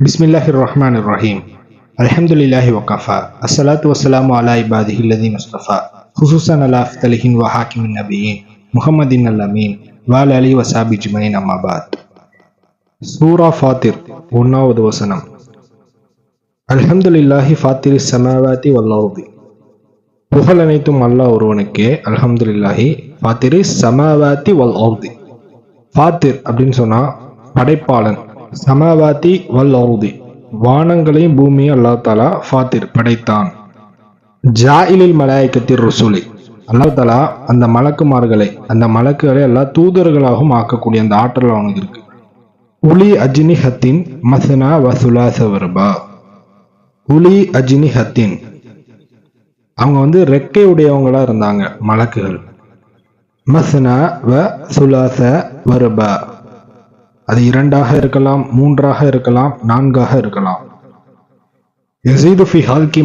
பிஸ்மில்லாஹி ரஹ்மான் ரஹீம் அல்ஹம்துலில்லாஹி வக்கஃபா அஸ்ஸலாத்து வஸ்ஸலாமு அலா இபாதிஹி அல்லதி முஸ்தஃபா ஹுசூசன் அலா அஃப்தலிஹின் வ ஹாக்கிமின் நபியின் முஹம்மதின் அல் அமீன் வால் அலி வசாபி ஜுமைன் அம்மாபாத் சூரா ஃபாத்திர் ஒன்றாவது வசனம் அல்ஹம்துலில்லாஹி ஃபாத்திரி சமாவாதி வல்லாவுதி புகழ் அனைத்தும் அல்லாஹ் ஒருவனுக்கே அல்ஹம்துலில்லாஹி ஃபாத்திரி சமாவாதி வல் ஔதி ஃபாத்திர் அப்படின்னு சொன்னா படைப்பாளன் சமாவாத்தி வல் அவுதி வானங்களையும் பூமியும் அல்லாஹ் தாலா ஃபாத்திர் படைத்தான். ஜாயிலில் மலாய்க்கத்தின் ருசுலி. அல்லாஹ் தாலா அந்த மலக்குமார்களை அந்த மலக்குகளை எல்லாம் தூதர்களாகவும் ஆக்கக்கூடிய அந்த ஆற்றல் அவனுக்கு இருக்கு. உலி அஜினி ஹத்தின் மசனா வசுலா வருபா. உலி அஜினி ஹத்தின் அவங்க வந்து ரெக்கை உடையவங்களா இருந்தாங்க மலக்குகள். மசனா வ சுலாச வருபா. அது இரண்டாக இருக்கலாம் மூன்றாக இருக்கலாம் நான்காக இருக்கலாம். யசீது ஃபி ஹால்கி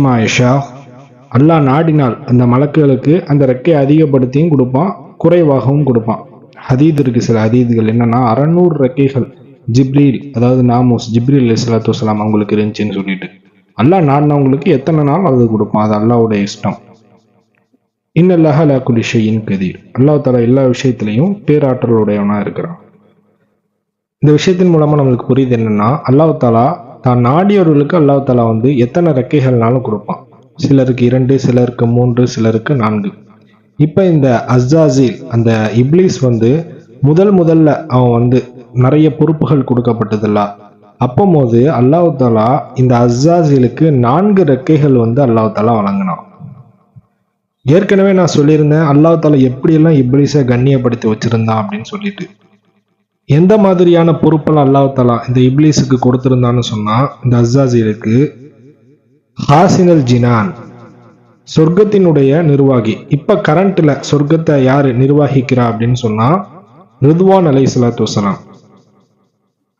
அல்லாஹ் நாடினால் அந்த மலக்குகளுக்கு அந்த ரெக்கை அதிகப்படுத்தியும் கொடுப்பான் குறைவாகவும் கொடுப்பான். ஹதீத் இருக்கு சில ஹதீதுகள் என்னன்னா அறநூறு ரெக்கைகள் ஜிப்ரீல் அதாவது நாமோஸ் ஜிப்ரீல் அலிஸ்லாத்து வலாம் அவங்களுக்கு இருந்துச்சுன்னு சொல்லிட்டு. அல்லாஹ் நாடினவங்களுக்கு எத்தனை நாள் அது கொடுப்பான்? அது அல்லாவுடைய இஷ்டம். இன்னல்லாஹ் அலா குலிஷையின் கதீர். அல்லாஹ் தாலா எல்லா விஷயத்திலையும் பேராற்றலுடையவனா இருக்கிறான். இந்த விஷயத்தின் மூலமா நம்மளுக்கு புரியுது என்னன்னா அல்லாஹ் தாலா தான் நாடியவர்களுக்கு அல்லாஹ் தாலா வந்து எத்தனை ரெக்கைகள்னாலும் கொடுப்பான். சிலருக்கு இரண்டு சிலருக்கு மூன்று சிலருக்கு நான்கு. இப்ப இந்த அஸ்ஸாசில் அந்த இப்லீஸ் வந்து முதல் முதல்ல அவன் வந்து நிறைய பொறுப்புகள் கொடுக்கப்பட்டதில்ல. அப்போது அல்லாஹாலா இந்த அஸ்ஸாசிலுக்கு நான்கு ரெக்கைகள் வந்து அல்லாஹாலா வழங்கினான். ஏற்கனவே நான் சொல்லியிருந்தேன் அல்லாஹாலா எப்படியெல்லாம் இப்லீஸை கண்ணியப்படுத்தி வச்சிருந்தான் அப்படின்னு சொல்லிட்டு. எந்த மாதிரியான பொறுப்பெல்லாம் அல்லாஹலா இந்த இப்லீஸுக்கு கொடுத்துருந்தான்னு சொன்னால் இந்த அஸ்ஸாசிலுக்கு ஹாசினல் ஜினான் சொர்க்கத்தினுடைய நிர்வாகி. இப்போ கரண்ட்டில் சொர்க்கத்தை யார் நிர்வாகிக்கிறா அப்படின்னு சொன்னால் ரிதுவான் அலை சலாத்து வசலாம்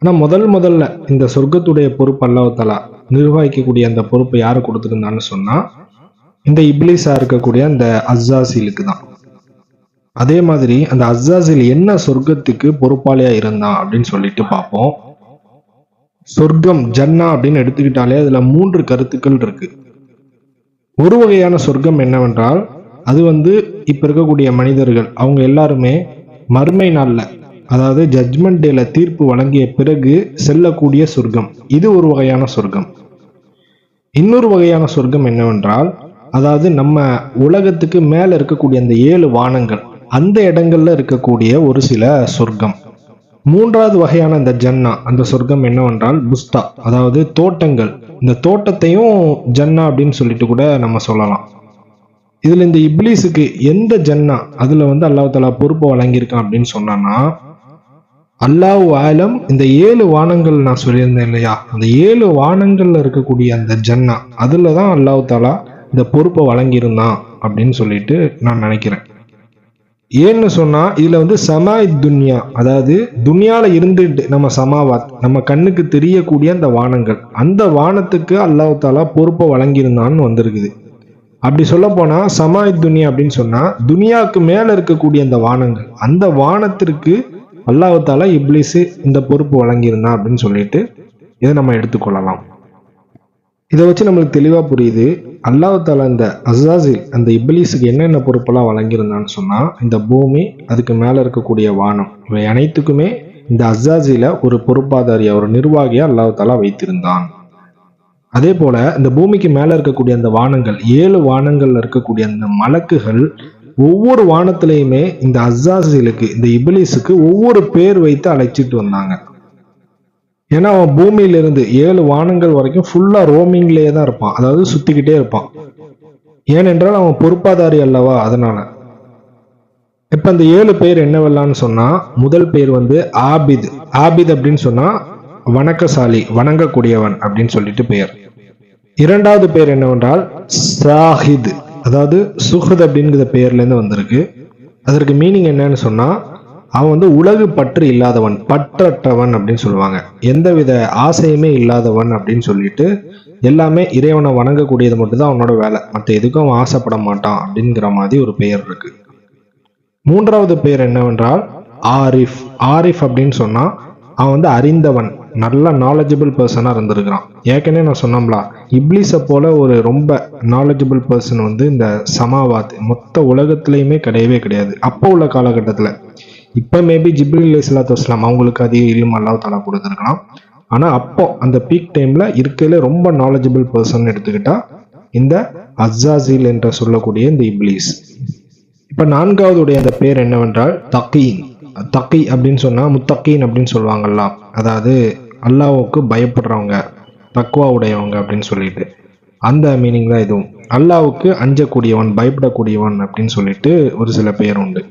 ஆனால் முதல் முதல்ல இந்த சொர்க்கத்துடைய பொறுப்பு அல்லாஹலா நிர்வகிக்கக்கூடிய அந்த பொறுப்பை யார் கொடுத்துருந்தான்னு சொன்னால் இந்த இப்லீஸாக இருக்கக்கூடிய அந்த அஸ்ஸாசிலுக்கு தான். அதே மாதிரி அந்த அஸ்ஸாசில் என்ன சொர்க்கத்துக்கு பொறுப்பாளியா இருந்தான் அப்படின்னு சொல்லிட்டு பார்ப்போம். சொர்க்கம் ஜன்னா அப்படின்னு எடுத்துக்கிட்டாலே அதுல மூன்று கருத்துக்கள் இருக்கு. ஒரு வகையான சொர்க்கம் என்னவென்றால் அது வந்து இப்ப இருக்கக்கூடிய மனிதர்கள் அவங்க எல்லாருமே மறுமை நாளில் அதாவது ஜட்மெண்ட் டேல தீர்ப்பு வழங்கிய பிறகு செல்லக்கூடிய சொர்க்கம். இது ஒரு வகையான சொர்க்கம். இன்னொரு வகையான சொர்க்கம் என்னவென்றால் அதாவது நம்ம உலகத்துக்கு மேல இருக்கக்கூடிய அந்த ஏழு வானங்கள் அந்த இடங்கள்ல இருக்கக்கூடிய ஒரு சில சொர்க்கம். மூன்றாவது வகையான இந்த ஜன்னா அந்த சொர்க்கம் என்னவென்றால் புஸ்தா அதாவது தோட்டங்கள். இந்த தோட்டத்தையும் ஜன்னா அப்படின்னு சொல்லிட்டு கூட நம்ம சொல்லலாம். இதுல இந்த இப்லீஸுக்கு எந்த ஜன்னா அதுல வந்து அல்லாஹ் தலா பொறுப்பை வழங்கியிருக்கான் அப்படின்னு சொன்னான்னா அல்லாஹ் ஆலம் இந்த ஏழு வானங்கள் நான் சொல்லியிருந்தேன் இல்லையா? அந்த ஏழு வானங்கள்ல இருக்கக்கூடிய அந்த ஜன்னா அதுல தான் அல்லாஹ் தாலா இந்த பொறுப்பை வழங்கியிருந்தான் அப்படின்னு சொல்லிட்டு நான் நினைக்கிறேன். ஏன்னு சொன்னா இதுல வந்து சமா துன்யா அதாவது துன்யால இருந்துட்டு நம்ம சமாவாத் நம்ம கண்ணுக்கு தெரியக்கூடிய அந்த வானங்கள். அந்த வானத்துக்கு அல்லாஹ் தாலா பொறுப்பை வழங்கியிருந்தான்னு வந்திருக்குது. அப்படி சொல்ல போனா சமா துன்யா அப்படின்னு சொன்னா துனியாவுக்கு மேல இருக்கக்கூடிய அந்த வானங்கள். அந்த வானத்திற்கு அல்லாஹ் தாலா இந்த பொறுப்பு வழங்கியிருந்தான் அப்படின்னு சொல்லிட்டு இதை நம்ம எடுத்துக்கொள்ளலாம். இதை வச்சு நம்மளுக்கு தெளிவாக புரியுது. அல்லாஹால இந்த அசாசில் அந்த இப்லீஸுக்கு என்னென்ன பொறுப்பெல்லாம் வழங்கியிருந்தான்னு சொன்னால் இந்த பூமி அதுக்கு மேலே இருக்கக்கூடிய வானம். இவை அனைத்துக்குமே இந்த அசாசில ஒரு பொறுப்பாதாரியா ஒரு நிர்வாகியா அல்லாஹாலா வைத்திருந்தான். அதே போல இந்த பூமிக்கு மேலே இருக்கக்கூடிய அந்த வானங்கள் ஏழு வானங்கள்ல இருக்கக்கூடிய அந்த மலக்குகள் ஒவ்வொரு வானத்திலையுமே இந்த அசாசிலுக்கு இந்த இபிலிஸுக்கு ஒவ்வொரு பேர் வைத்து அழைச்சிட்டு வந்தாங்க. ஏன்னா அவன் பூமியில இருந்து ஏழு வானங்கள் வரைக்கும் ஃபுல்லா ரோமிங்லேயே தான் இருப்பான். அதாவது சுத்திக்கிட்டே இருப்பான். ஏனென்றால் அவன் பொறுப்பாதாரி அல்லவா? அதனால. இப்ப இந்த ஏழு பேர் என்னவெல்லாம்னு சொன்னா முதல் பேர் வந்து ஆபித். ஆபித் அப்படின்னு சொன்னா வணக்கசாலி வணங்கக்கூடியவன் அப்படின்னு சொல்லிட்டு பெயர். இரண்டாவது பேர் என்னவென்றால் சாஹித். அதாவது சுஹத் அப்படிங்கிற பெயர்ல இருந்து வந்திருக்கு. அதற்கு மீனிங் என்னன்னு சொன்னா அவன் வந்து உலகு பற்று இல்லாதவன் பற்றற்றவன் அப்படின்னு சொல்லுவாங்க. எந்தவித ஆசையுமே இல்லாதவன் அப்படின்னு சொல்லிட்டு எல்லாமே இறைவனை வணங்கக்கூடியது மட்டும்தான் அவனோட வேலை. மற்ற எதுக்கும் அவன் ஆசைப்பட மாட்டான் அப்படிங்கிற மாதிரி ஒரு பெயர் இருக்கு. மூன்றாவது பெயர் என்னவென்றால் ஆரிஃப். ஆரிஃப் அப்படின்னு சொன்னா அவன் வந்து அறிந்தவன் நல்ல நாலேஜபிள் பர்சனாக இருந்திருக்கிறான். ஏற்கனவே நான் சொன்னோம்ல இப்லீஸை போல ஒரு ரொம்ப நாலேஜபிள் பர்சன் வந்து இந்த சமாவாத் மொத்த உலகத்துலேயுமே கிடையவே கிடையாது. அப்போ உள்ள காலகட்டத்தில் இப்போ மேபி ஜிப்ரில் இஸ்லாத்து வஸ்லாம் அவங்களுக்கு அதிக இல்லும் அல்லா தலா கொடுத்துருக்கலாம். ஆனால் அப்போ அந்த பீக் டைமில் இருக்கையில ரொம்ப நாலேஜபிள் பர்சன் எடுத்துக்கிட்டா இந்த அஸ்ஸாசில் என்று சொல்லக்கூடிய இந்த இப்லீஸ். இப்போ நான்காவதுடைய அந்த பேர் என்னவென்றால் தக்கீன் தக்கி அப்படின்னு சொன்னால் முத்தக்கீன் அப்படின்னு சொல்லுவாங்கல்ல. அதாவது அல்லாவுக்கு பயப்படுறவங்க தக்குவா உடையவங்க அப்படின்னு சொல்லிட்டு. அந்த மீனிங் தான் இதுவும். அல்லாவுக்கு அஞ்சக்கூடியவன் பயப்படக்கூடியவன் அப்படின்னு சொல்லிட்டு ஒரு சில பேர் உண்டு.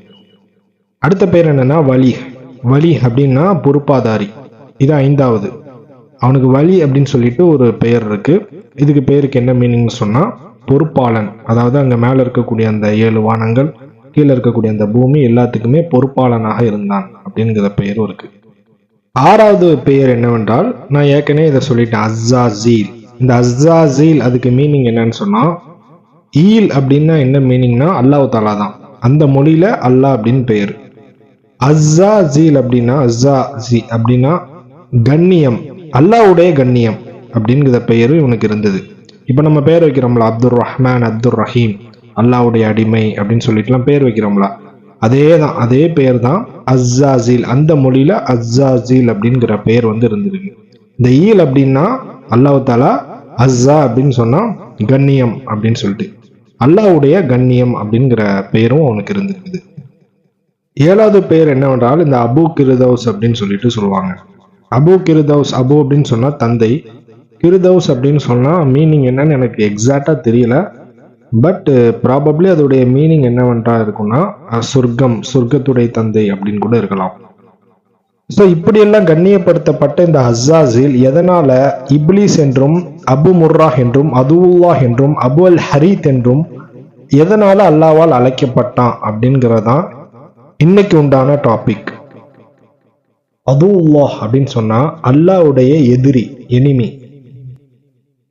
அடுத்த பேர் என்னன்னா வலி. வலி அப்படின்னா பொறுப்பாதாரி. இது ஐந்தாவது. அவனுக்கு வலி அப்படின்னு சொல்லிட்டு ஒரு பெயர் இருக்கு. இதுக்கு பேருக்கு என்ன மீனிங்னு சொன்னா பொறுப்பாளன். அதாவது அங்க மேல இருக்கக்கூடிய அந்த ஏழு வானங்கள் கீழே இருக்கக்கூடிய அந்த பூமி எல்லாத்துக்குமே பொறுப்பாளனாக இருந்தான் அப்படிங்கிற பெயரும் இருக்கு. ஆறாவது பெயர் என்னவென்றால் நான் ஏற்கனவே இதை சொல்லிட்டேன் அஸ்ஸாசீல் இந்த அஸ்ஸாசீல் அதுக்கு மீனிங் என்னன்னு சொன்னா ஈல் அப்படின்னா என்ன மீனிங்னா அல்லாஹ் தாலா தான். அந்த மொழியில அல்லாஹ் அப்படின்னு பெயர். அஸ்ஸாசீல் அப்படின்னா அஸ்ஸா ஜி அப்படின்னா கண்ணியம் அல்லாஹ்வுடைய கண்ணியம் அப்படிங்கிற பெயரும் இவனுக்கு இருந்தது. இப்போ நம்ம பேர் வைக்கிறோம்ல அப்துல் ரஹ்மான் அப்துல் ரஹீம் அல்லாஹ்வுடைய அடிமை அப்படின்னு சொல்லிட்டுலாம் பேர் வைக்கிறோம்ல. அதே தான் அதே பெயர் தான் அஸ்ஸாசீல் அந்த மொழியில் அஸ்ஸாசீல் அப்படிங்கிற பெயர் வந்து இருந்திருக்கு இந்த ஈல் அப்படின்னா அல்லாஹ் தாலா அஸ்ஸா அப்படின்னு சொன்னால் கண்ணியம் அப்படின்னு சொல்லிட்டு அல்லாஹ்வுடைய கண்ணியம் அப்படிங்கிற பெயரும் அவனுக்கு இருந்திருக்குது. ஏழாவது பெயர் என்னவென்றால் இந்த அபு கிருதவுஸ் அப்படின்னு சொல்லிட்டு சொல்லுவாங்க. அபு கிருதவுஸ் அபு அப்படின்னு சொன்னா தந்தை. கிருதவுஸ் அப்படின்னு சொன்னா மீனிங் என்னன்னு எனக்கு எக்ஸாக்டா தெரியல. பட் ப்ராபப்ளி uh, அதோடைய மீனிங் என்னவென்றா இருக்கும்னா சொர்க்கம் சொர்க்கத்துடைய தந்தை அப்படின்னு கூட இருக்கலாம். ஸோ இப்படியெல்லாம் கண்ணியப்படுத்தப்பட்ட இந்த ஹஸ்ஸாஸில் எதனால இப்லீஸ் என்றும் அபு முர்ராஹ் என்றும் அதுவுல்லாஹ் என்றும் அபு அல் ஹரீத் என்றும் எதனால அல்லாவால் அழைக்கப்பட்டான் அப்படிங்கிறதான் இன்னைக்கு உண்டான டாபிக் அதுவுல்லாஹ் அப்படின்னு சொன்னா அல்லாஹ்வுடைய எதிரி எனிமி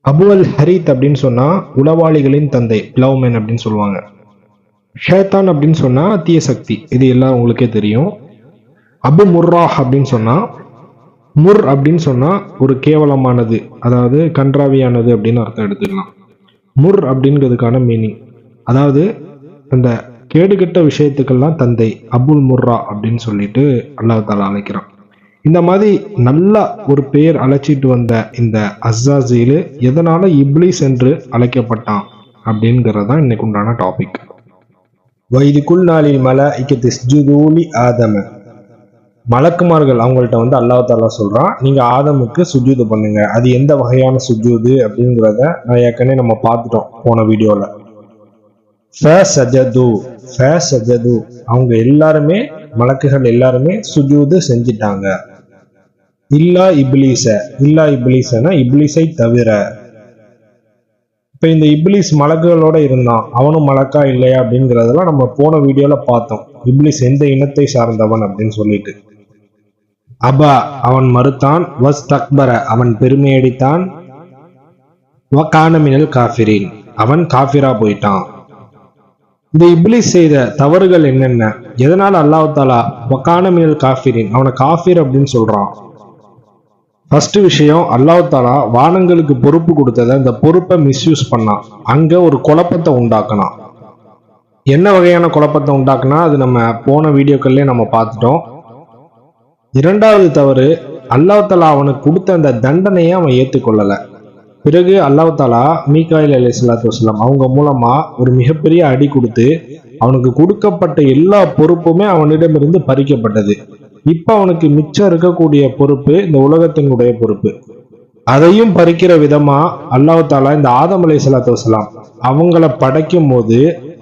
அபு அல் ஹரீத் அப்படின்னு சொன்னா உளவாளிகளின் தந்தை பிளவுமேன் அப்படின்னு சொல்லுவாங்க. ஷேத்தான் அப்படின்னு சொன்னா தீய சக்தி இது எல்லாம் உங்களுக்கே தெரியும். அபு முர்ரா அப்படின்னு சொன்னா முர் அப்படின்னு சொன்னா ஒரு கேவலமானது அதாவது கன்றாவியானது அப்படின்னு அர்த்தம் எடுத்துக்கலாம். முர் அப்படிங்கிறதுக்கான மீனிங் அதாவது அந்த கேடுகெட்ட விஷயத்துக்கெல்லாம் தந்தை அபுல் முர்ரா அப்படின்னு சொல்லிட்டு அல்லாஹ் தாலா அழைக்கிறான். இந்த மாதிரி நல்லா ஒரு பேர் அழைச்சிட்டு வந்த இந்த அஸ்ஸாசீலு எதனால இப்லீஸ் என்று அழைக்கப்பட்டான் அப்படிங்கிறது தான் இன்னைக்கு உண்டான டாபிக் வைதிக்குள் நாளில் மல இக்கத்திஸ்ஜுதூலி ஆதம. மலக்குமார்கள் அவங்கள்ட்ட வந்து அல்லாஹ் தாலா சொல்கிறான் நீங்கள் ஆதமுக்கு சுஜூது பண்ணுங்க. அது எந்த வகையான சுஜூது அப்படிங்கிறத நான் ஏற்கனவே நம்ம பார்த்துட்டோம் போன வீடியோவில் ஃபசஜது ஃபசஜது. அவங்க எல்லாருமே மலக்குகள் எல்லாருமே சுஜூது செஞ்சிட்டாங்க. இல்லா இப்லீஸ இல்லா இப்லீஸனா இப்லீஸை தவிர. இப்போ இந்த இப்லீஸ் மலக்குகளோட இருந்தான் அவனும் மலக்கா இல்லையா அப்படிங்கிறதெல்லாம் நம்ம போன வீடியோவில் பார்த்தோம். இப்லீஸ் எந்த இனத்தை சார்ந்தவன் அப்படின்னு சொல்லிட்டு. அபா அவன் மறுத்தான் வஸ் தக்பர அவன் பெருமையடித்தான். வகானமினல் காஃபிரின் அவன் காஃபிரா போயிட்டான். இந்த இப்லீஸ் செய்த தவறுகள் என்னென்ன? எதனால அல்லாஹ் தாலா வக்கானமினல் காஃபிரின் அவனை காஃபிர் அப்படின்னு சொல்றான். ஃபர்ஸ்ட் விஷயம் அல்லாஹ் தாலா வானங்களுக்கு பொறுப்பு கொடுத்ததை இந்த பொறுப்பை மிஸ்யூஸ் பண்ணான். அங்க ஒரு குழப்பத்தை உண்டாக்கினான். என்ன வகையான குழப்பத்தை உண்டாக்குனா அது நம்ம போன வீடியோக்கள்லயே நம்ம பார்த்துட்டோம். இரண்டாவது தவறு அல்லாஹ் அவனுக்கு கொடுத்த அந்த தண்டனையை அவன் ஏற்றுக்கொள்ளலை பிறகு அல்லாஹாலா மீகாயில் அலி சலாத்து வஸ்லாம் அவங்க மூலமா ஒரு மிகப்பெரிய அடி கொடுத்து அவனுக்கு கொடுக்கப்பட்ட எல்லா பொறுப்புமே அவனிடமிருந்து பறிக்கப்பட்டது. இப்ப அவனுக்கு மிச்சம் இருக்கக்கூடிய பொறுப்பு இந்த உலகத்தினுடைய பொறுப்பு. அதையும் பறிக்கிற விதமா அல்லாஹாலா இந்த ஆதம் அலி சலாத்து வஸ்லாம் அவங்கள படைக்கும் போது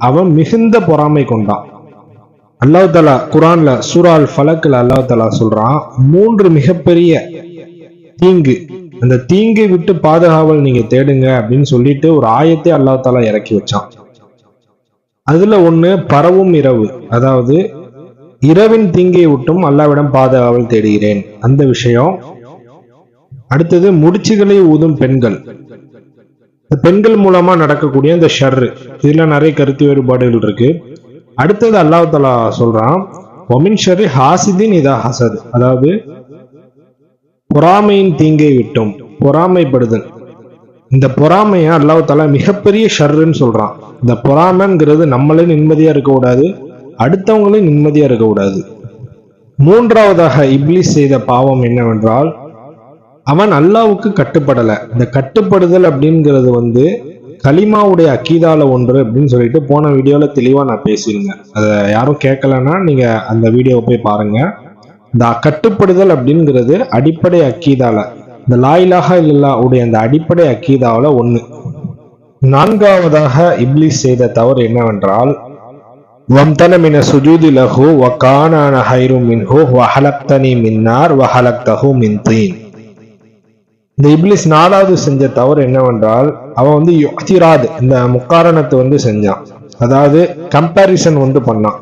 அவன் மிகுந்த பொறாமை கொண்டான். அல்லாஹாலா குரான்ல சூரால் ஃபலக்கில் அல்லாஹாலா சொல்றான் மூன்று மிகப்பெரிய தீங்கு அந்த தீங்கை விட்டு பாதுகாவல் நீங்க தேடுங்க அப்படின்னு சொல்லிட்டு ஒரு ஆயத்தை அல்லாஹ் தாலா இறக்கி வச்சான். அதுல ஒண்ணு பரவும் இரவு. அதாவது இரவின் தீங்கை விட்டும் அல்லாவிடம் பாதுகாவல் தேடுகிறேன். அந்த விஷயம். அடுத்தது முடிச்சுகளை ஊதும் பெண்கள். பெண்கள் மூலமா நடக்கக்கூடிய இந்த ஷர்ரு. இதுல நிறைய கருத்து வேறுபாடுகள் இருக்கு. அடுத்தது அல்லாஹ் தலா சொல்றான் ஒமின் ஷர்ரி ஹாசிதின் இதா ஹசத். அதாவது பொறாமையின் தீங்கை விட்டோம். பொறாமைப்படுதல். இந்த பொறாமையை அல்லாஹ் தாலா மிகப்பெரிய ஷர்ருன்னு சொல்றான். இந்த பொறாமைங்கிறது நம்மளே நிம்மதியா இருக்கக்கூடாது அடுத்தவங்களையும் நிம்மதியா இருக்கக்கூடாது மூன்றாவதாக இப்லீஸ் செய்த பாவம் என்னவென்றால் அவன் அல்லாவுக்கு கட்டுப்படல. இந்த கட்டுப்படுதல் அப்படிங்கிறது வந்து கலிமாவுடைய அக்கீதால ஒன்று அப்படின்னு சொல்லிட்டு போன வீடியோல தெளிவா நான் பேசியிருந்தேன். அதை யாரும் கேட்கலன்னா நீங்க அந்த வீடியோவை போய் பாருங்க. இந்த கட்டுப்படுதல் அப்படிங்கிறது அடிப்படை அக்கீதால இந்த லாயிலாக இல்லல்லா உடைய அந்த அடிப்படை அக்கீதாவில் ஒன்று நான்காவதாக இப்லிஸ் செய்த தவறு என்னவென்றால் வம்தன மின சுஜூதி லஹு வகானான ஹைரு மின்ஹு வஹலக்தனி மின்னார் வஹலக்தஹு மின் தீன். இந்த இப்லிஸ் நாலாவது செஞ்ச தவறு என்னவென்றால் அவன் வந்து யுக்திராது இந்த முக்காரணத்தை வந்து செஞ்சான். அதாவது கம்பாரிசன் வந்து பண்ணான்.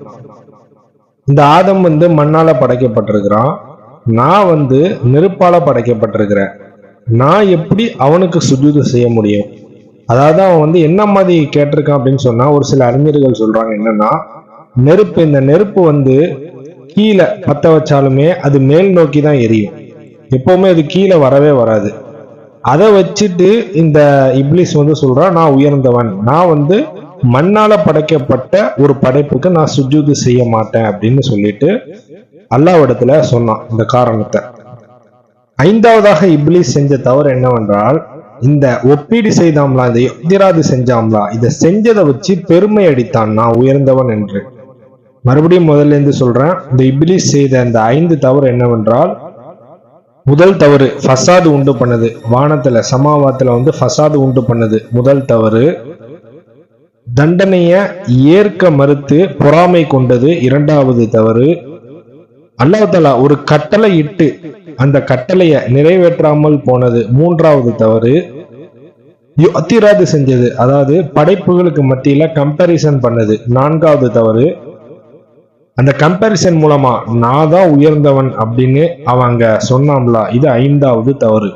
இந்த ஆதம் வந்து மண்ணால படைக்கப்பட்டிருக்கிறான். நான் வந்து நெருப்பால படைக்கப்பட்டிருக்கிறேன். நான் எப்படி அவனுக்கு சுஜூது செய்ய முடியும்? அதாவது அவன் வந்து என்ன மாதிரி கேட்டிருக்கான் அப்படின்னு சொன்னா ஒரு சில அறிஞர்கள் சொல்றாங்க என்னன்னா நெருப்பு இந்த நெருப்பு வந்து கீழே பத்த வச்சாலுமே அது மேல் நோக்கி தான் எரியும். எப்பவுமே அது கீழே வரவே வராது. அதை வச்சுட்டு இந்த இப்லிஸ் வந்து சொல்றான் நான் உயர்ந்தவன். நான் வந்து மண்ணால படைக்கப்பட்ட ஒரு படைப்புக்கு நான் சுஜூது செய்ய மாட்டேன் அப்படின்னு சொல்லிட்டு அல்லாவிடத்துல சொன்னான் இந்த காரணத்தை. ஐந்தாவதாக இப்ளீஸ் செஞ்ச தவறு என்னவென்றால் இந்த ஒப்பீடு செய்தாம்லா இந்த எதிராது செஞ்சாம்லா இதை செஞ்சதை வச்சு பெருமை அடித்தான் நான் உயர்ந்தவன் என்று. மறுபடியும் முதல்ல இருந்து சொல்றேன் இந்த இப்ளீஸ் செய்த அந்த ஐந்து தவறு என்னவென்றால் முதல் தவறு ஃபசாது உண்டு பண்ணது. வானத்துல சமாவாத்துல வந்து ஃபசாது உண்டு பண்ணது முதல் தவறு. தண்டனைய ஏற்க மறுத்து பொறாமை கொண்டது இரண்டாவது தவறு. அல்லாஹாலா ஒரு கட்டளை இட்டு அந்த கட்டளைய நிறைவேற்றாமல் போனது மூன்றாவது தவறு. அத்திராது செஞ்சது அதாவது படைப்புகளுக்கு மத்தியில கம்பேரிசன் பண்ணது நான்காவது தவறு. அந்த கம்பேரிசன் மூலமா நான் தான் உயர்ந்தவன் அப்படின்னு அவங்க சொன்னாம்ல இது ஐந்தாவது தவறு.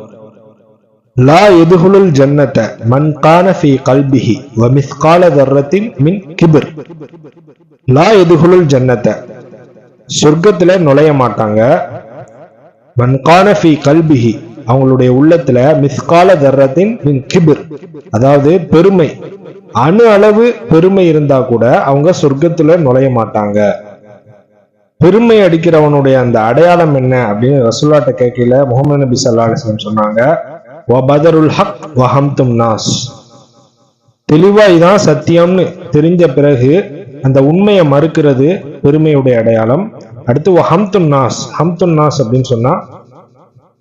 லா எதுகுலுல் ஜன்னத மன் கான ஃபி கல்பிஹி வ மிஸ்கால தர்ரத்தின் மின் கிபிர். லா எதுகுலுல் ஜன்னத்த சொர்க்கத்துல நுழைய மாட்டாங்க. மன் கான ஃபி கல்பிஹி அவங்களுடைய உள்ளத்துல மிஸ்கால தர்ரத்தின் மின் கிபிர். அதாவது பெருமை. அணு அளவு பெருமை இருந்தா கூட அவங்க சொர்க்கத்துல நுழைய மாட்டாங்க. பெருமை அடிக்கிறவனுடைய அந்த அடையாளம் என்ன அப்படின்னு ரசுல்லாட்ட கேட்கல முகமது நபி சல்லா அலிஸ்லம் சொன்னாங்க. வபதருல் ஹக் வஹம்தும் நாஸ். தெளிவா இதான் சத்தியம்னு தெரிஞ்ச பிறகு அந்த உண்மையை மறுக்கிறது பெருமையுடைய அடையாளம். அடுத்து வஹம்தும் நாஸ். ஹம்தும் நாஸ் அப்படின்னு சொன்னா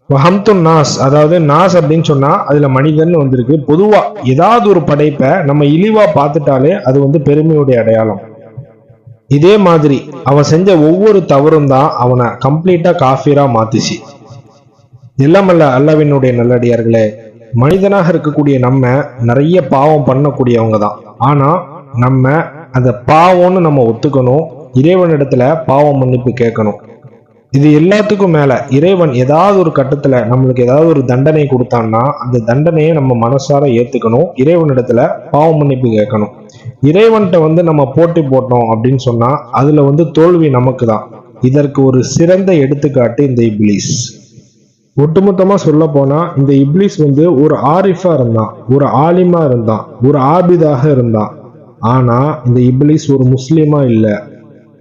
வஹம்தும் நாஸ் அதாவது நாஸ் அப்படின்னு சொன்னா அதுல மனிதன் வந்திருக்கு. பொதுவா ஏதாவது ஒரு படைப்பை நம்ம இழிவா பார்த்துட்டாலே அது வந்து பெருமையுடைய அடையாளம். இதே மாதிரி அவன் செஞ்ச ஒவ்வொரு தவறும் தான் அவனை கம்ப்ளீட்டா காஃபீரா மாத்திச்சு. எல்லாமல்ல அல்லவினுடைய நல்லடியார்களே மனிதனாக இருக்கக்கூடிய நம்ம நிறைய பாவம் பண்ணக்கூடியவங்க தான் ஆனா நம்ம அந்த பாவம்னு நம்ம ஒத்துக்கணும் இறைவனிடத்துல பாவம் மன்னிப்பு கேட்கணும். இது எல்லாத்துக்கும் மேல இறைவன் ஏதாவது ஒரு கட்டத்துல நம்மளுக்கு ஏதாவது ஒரு தண்டனை கொடுத்தான்னா அந்த தண்டனையை நம்ம மனசார ஏத்துக்கணும் இறைவனிடத்துல பாவம் மன்னிப்பு கேட்கணும். இறைவன்கிட்ட வந்து நம்ம போட்டி போட்டோம் அப்படின்னு சொன்னா அதுல வந்து தோல்வி நமக்கு தான் இதற்கு ஒரு சிறந்த எடுத்துக்காட்டு இந்த இப்லீஸ். ஒட்டுமொத்தமாக சொல்ல போனால் இந்த இப்லிஸ் வந்து ஒரு ஆரிஃபாக இருந்தான் ஒரு ஆலிமா இருந்தான் ஒரு ஆபிதாக இருந்தான் ஆனால் இந்த இப்லிஸ் ஒரு முஸ்லீமாக இல்லை.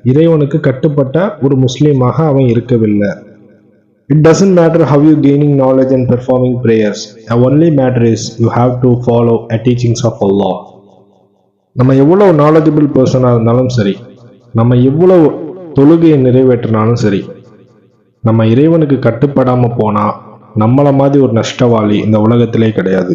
இறைவனுக்கு கட்டுப்பட்ட ஒரு முஸ்லீமாக அவன் இருக்கவில்லை. It doesn't matter how you gaining knowledge and performing prayers only matter is you have to follow a teachings of Allah நம்ம எவ்வளோ நாலேஜபிள் பர்சனாக இருந்தாலும் சரி நம்ம எவ்வளோ தொழுகையை நிறைவேற்றினாலும் சரி நம்ம இறைவனுக்கு கட்டுப்படாமல் போனால் நம்மளை மாதிரி ஒரு நஷ்டவாளி இந்த உலகத்திலே கிடையாது.